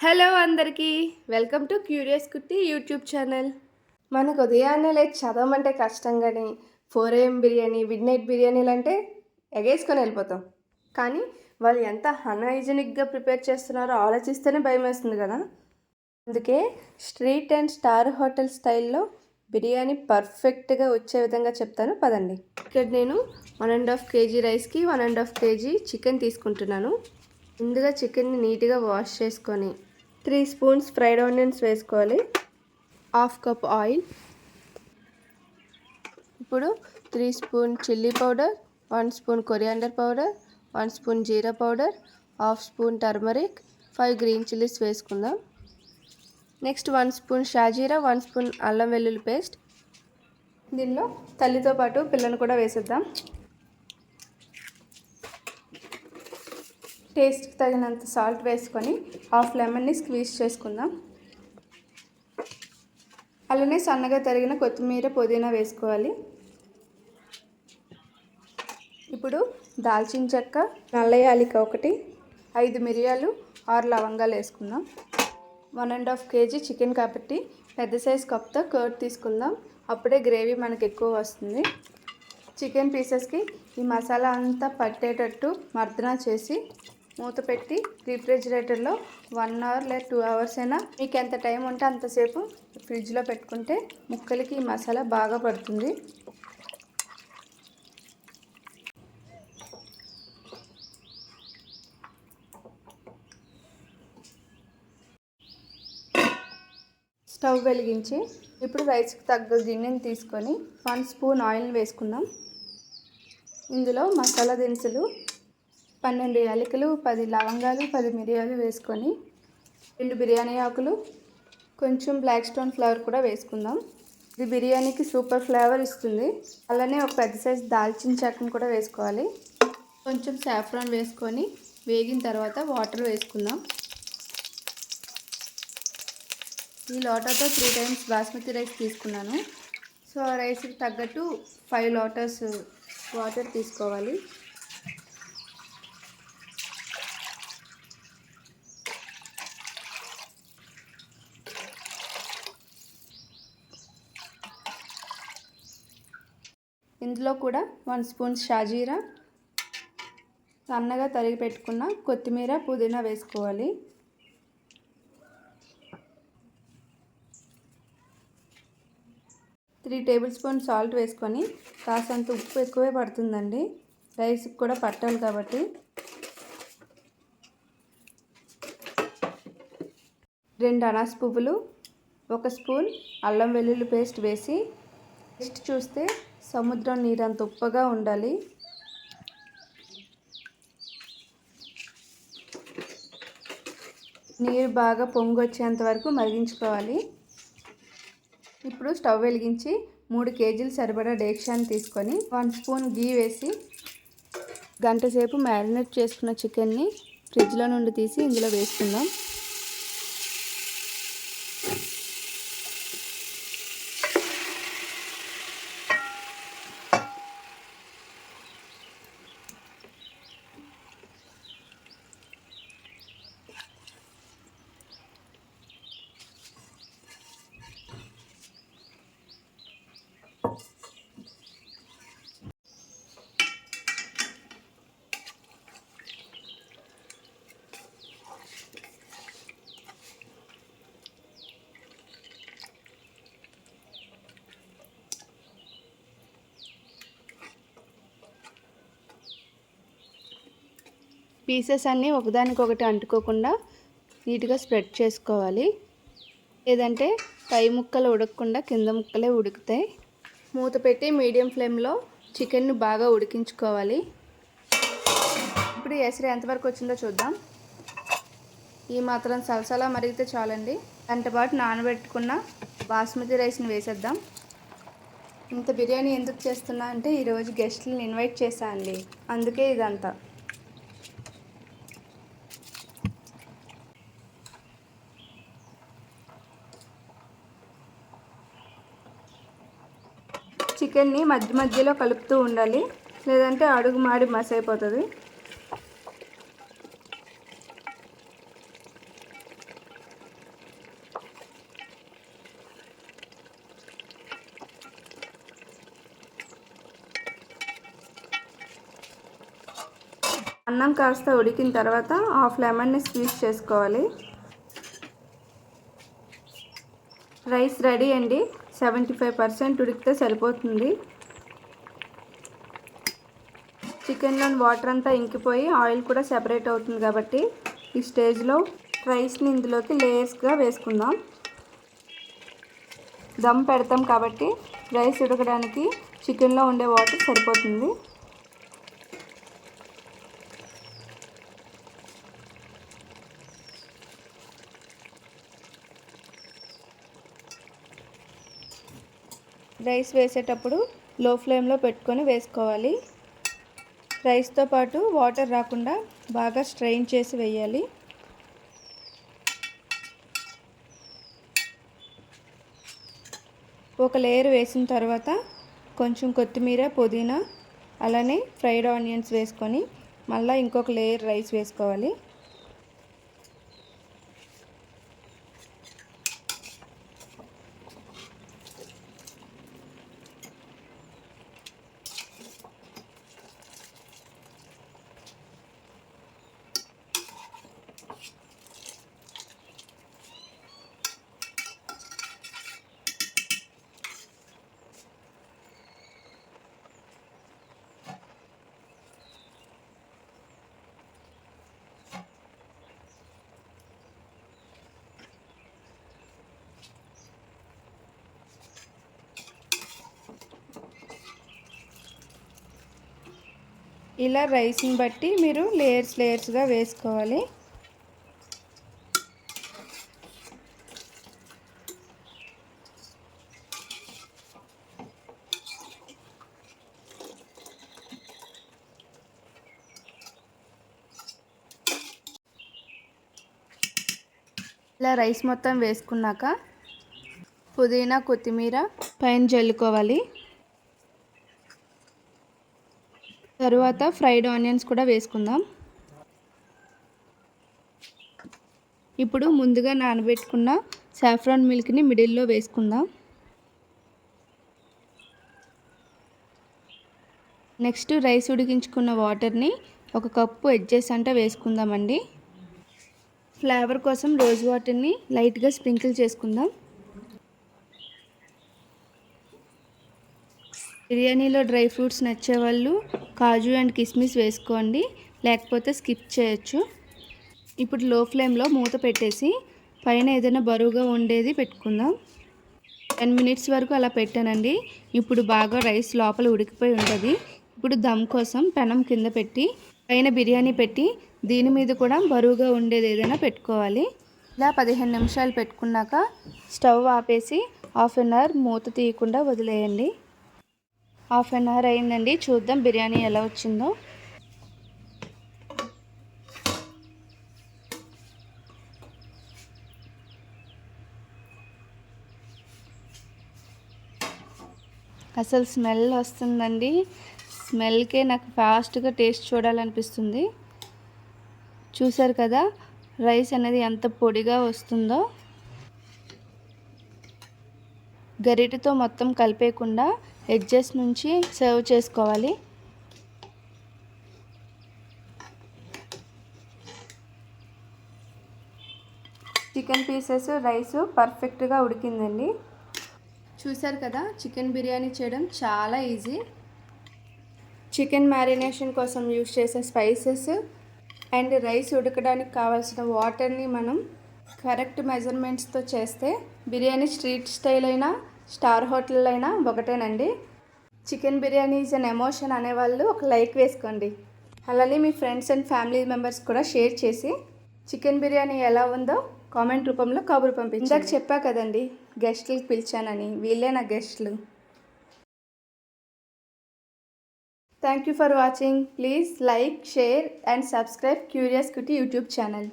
Hello అందరికీ welcome to curious Kutti YouTube channel. మనకు ఉదయాన్నే లేదు చదవమంటే కష్టం కానీ four AM biryani midnight బిర్యానీలు అంటే ఎగేసుకొని వెళ్ళిపోతాం. కానీ వాళ్ళు ఎంత అన్హైజెనిక్గా ప్రిపేర్ చేస్తున్నారో ఆలోచిస్తేనే భయం వేస్తుంది కదా. అందుకే స్ట్రీట్ అండ్ స్టార్ హోటల్ స్టైల్లో బిర్యానీ పర్ఫెక్ట్గా వచ్చే విధంగా చెప్తాను. పదండి. ఇక్కడ నేను వన్ అండ్ హాఫ్ కేజీ రైస్కి one and half kg chicken తీసుకుంటున్నాను. ముందుగా చికెన్ని నీట్గా వాష్ చేసుకొని త్రీ స్పూన్స్ ఫ్రైడ్ ఆనియన్స్ వేసుకోవాలి. Half cup oil. ఇప్పుడు three spoon chilli powder one spoon coriander powder one spoon jeera powder half spoon turmeric five green chillies వేసుకుందాం. Next one spoon shahjeera one spoon అల్లం వెల్లుల్లి paste. దీనిలో తల్లితో పాటు పిల్లను కూడా వేసేద్దాం. టేస్ట్కి తగినంత సాల్ట్ వేసుకొని హాఫ్ లెమన్ని స్క్వీజ్ చేసుకుందాం. అలానే సన్నగా తరిగిన కొత్తిమీర పుదీనా వేసుకోవాలి. ఇప్పుడు దాల్చిన చెక్క నల్ల యాలిక ఒకటి ఐదు మిరియాలు ఆరు లవంగాలు వేసుకుందాం. One and half kg chicken కాబట్టి పెద్ద సైజ్ కప్తో కర్డ్ తీసుకుందాం. అప్పుడే గ్రేవీ మనకు ఎక్కువ వస్తుంది. చికెన్ పీసెస్కి ఈ మసాలా అంతా పట్టేటట్టు మర్దన చేసి మూత పెట్టి రిఫ్రిజిరేటర్లో వన్ అవర్ లేదా టూ అవర్స్ అయినా మీకు ఎంత టైం ఉంటే అంతసేపు ఫ్రిడ్జ్లో పెట్టుకుంటే ముక్కలకి ఈ మసాలా బాగా పడుతుంది. స్టవ్ వెలిగించి ఇప్పుడు రైస్కి తగ్గ గిన్నెని తీసుకొని వన్ స్పూన్ ఆయిల్ వేసుకుందాం. ఇందులో మసాలా దినుసులు పన్నెండు యాలకులు పది లవంగాలు పది మిరియాలు వేసుకొని రెండు బిర్యానీ ఆకులు కొంచెం బ్లాక్ స్టోన్ ఫ్లేవర్ కూడా వేసుకుందాం. ఇది బిర్యానీకి సూపర్ ఫ్లేవర్ ఇస్తుంది. అలానే ఒక పెద్ద సైజ్ దాల్చిన చెక్కను కూడా వేసుకోవాలి. కొంచెం సాఫ్రాన్ వేసుకొని వేగిన తర్వాత వాటర్ వేసుకుందాం. ఈ లోటాతో త్రీ టైమ్స్ బాస్మతి రైస్ తీసుకున్నాను. సో ఆ రైస్కి తగ్గట్టు ఫైవ్ లోటర్స్ వాటర్ తీసుకోవాలి. ఇందులో కూడా వన్ స్పూన్ షాజీరా సన్నగా తరిగి పెట్టుకున్న కొత్తిమీర పుదీనా వేసుకోవాలి. త్రీ టేబుల్ స్పూన్ సాల్ట్ వేసుకొని కాసంత ఉప్పు ఎక్కువే పడుతుందండి. రైస్కి కూడా పట్టాలి కాబట్టి. రెండు అనాస పువ్వులు ఒక స్పూన్ అల్లం వెల్లుల్లి పేస్ట్ వేసి నెక్స్ట్ చూస్తే సముద్రం నీరు అంత ఉప్పగా ఉండాలి. నీరు బాగా పొంగి వచ్చేంత వరకు మరిగించుకోవాలి. ఇప్పుడు స్టవ్ వెలిగించి మూడు కేజీలు సరిపడా డేక్షాన్ని తీసుకొని వన్ స్పూన్ గీ వేసి గంట సేపు మ్యారినేట్ చేసుకున్న చికెన్ని ఫ్రిడ్జ్లో నుండి తీసి ఇందులో వేసుకుందాం. పీసెస్ అన్నీ ఒకదానికొకటి అంటుకోకుండా నీట్గా స్ప్రెడ్ చేసుకోవాలి. లేదంటే పై ముక్కలు ఉడకకుండా కింద ముక్కలే ఉడుకుతాయి. మూత పెట్టి మీడియం ఫ్లేమ్లో చికెన్ను బాగా ఉడికించుకోవాలి. ఇప్పుడు ఎసరు ఎంతవరకు వచ్చిందో చూద్దాం. ఈ మాత్రం సలసలా మరిగితే చాలండి. గంట పాటు నానబెట్టుకున్న బాస్మతి రైస్ని వేసేద్దాం. ఇంత బిర్యానీ ఎందుకు చేస్తున్నా అంటే ఈరోజు గెస్ట్లను ఇన్వైట్ చేశా అండి. అందుకే ఇదంతా. చికెన్ని మధ్య మధ్యలో కలుపుతూ ఉండాలి. లేదంటే అడుగు మాడి మస్ అయిపోతుంది. అన్నం కాస్త ఉడికిన తర్వాత హాఫ్ లెమన్ని స్క్వీజ్ చేసుకోవాలి. రైస్ రెడీ అండి. సెవెంటీ ఫైవ్ పర్సెంట్ ఉడికితే సరిపోతుంది. చికెన్లోని వాటర్ అంతా ఇంకిపోయి ఆయిల్ కూడా సెపరేట్ అవుతుంది కాబట్టి ఈ స్టేజ్లో రైస్ని ఇందులోకి లేయర్స్గా వేసుకుందాం. దమ్ పెడతాం కాబట్టి రైస్ ఉడకడానికి చికెన్లో ఉండే వాటర్ సరిపోతుంది. రైస్ వేసేటప్పుడు లో ఫ్లేమ్లో పెట్టుకొని వేసుకోవాలి. రైస్తో పాటు వాటర్ రాకుండా బాగా స్ట్రెయిన్ చేసి వేయాలి. ఒక లేయర్ వేసిన తర్వాత కొంచెం కొత్తిమీర పుదీనా అలానే ఫ్రైడ్ ఆనియన్స్ వేసుకొని మళ్ళీ ఇంకొక లేయర్ రైస్ వేసుకోవాలి. ఇలా రైస్ని బట్టి మీరు లేయర్స్ లేయర్స్గా వేసుకోవాలి. ఇలా రైస్ మొత్తం వేసుకున్నాక పుదీనా కొత్తిమీర పైన జల్లుకోవాలి. తరువాత ఫ్రైడ్ ఆనియన్స్ కూడా వేసుకుందాం. ఇప్పుడు ముందుగా నానబెట్టుకున్న సాఫ్రాన్ మిల్క్ని మిడిల్లో వేసుకుందాం. నెక్స్ట్ రైస్ ఉడికించుకున్న వాటర్ని ఒక కప్పు ఎడ్జెస్ అంటే వేసుకుందామండి. ఫ్లేవర్ కోసం రోజ్ వాటర్ని లైట్గా స్ప్రింకిల్ చేసుకుందాం. బిర్యానీలో డ్రై ఫ్రూట్స్ నచ్చే వాళ్ళు కాజు అండ్ కిస్మిస్ వేసుకోండి లేకపోతే స్కిప్ చేయొచ్చు. ఇప్పుడు లో ఫ్లేమ్లో మూత పెట్టేసి పైన ఏదైనా బరువుగా ఉండేది పెట్టుకుందాం. టెన్ మినిట్స్ వరకు అలా పెట్టానండి. ఇప్పుడు బాగా రైస్ లోపల ఉడికిపోయి ఉంటుంది. ఇప్పుడు దమ్ కోసం పెనం కింద పెట్టి పైన బిర్యానీ పెట్టి దీని మీద కూడా బరువుగా ఉండేది ఏదైనా పెట్టుకోవాలి. ఇలా పదిహేను నిమిషాలు పెట్టుకున్నాక స్టవ్ ఆపేసి హాఫ్ అన్ అవర్ మూత తీయకుండా వదిలేయండి. హాఫ్ అన్ అవర్ అయిందండి. చూద్దాం బిర్యానీ ఎలా వచ్చిందో. అసలు స్మెల్ వస్తుందండి. స్మెల్కే నాకు ఫాస్ట్గా టేస్ట్ చూడాలనిపిస్తుంది. చూసారు కదా రైస్ అనేది ఎంత పొడిగా వస్తుందో. గరిటతో మొత్తం కలిపేయకుండా ఎడ్జెస్ నుంచి సర్వ్ చేసుకోవాలి. చికెన్ పీసెస్ రైస్ పర్ఫెక్ట్గా ఉడికిందండి. చూసారు కదా చికెన్ బిర్యానీ చేయడం చాలా ఈజీ. చికెన్ మ్యారినేషన్ కోసం యూస్ చేసే స్పైసెస్ అండ్ రైస్ ఉడకడానికి కావాల్సిన వాటర్ని మనం కరెక్ట్ మెజర్మెంట్స్తో చేస్తే బిర్యానీ స్ట్రీట్ స్టైల్ అయినా స్టార్ హోటల్ అయినా ఒకటేనండి. Chicken biryani is an emotion అనేవాళ్ళు ఒక లైక్ వేసుకోండి. అలానే మీ ఫ్రెండ్స్ అండ్ ఫ్యామిలీ మెంబర్స్ కూడా షేర్ చేసి చికెన్ బిర్యానీ ఎలా ఉందో కామెంట్ రూపంలో కబురు పంపించి ఇందాక చెప్పా కదండి గెస్ట్లకు పిలిచానని వీళ్ళే నా గెస్ట్లు. Thank you for watching please like share and subscribe curious Kutti YouTube channel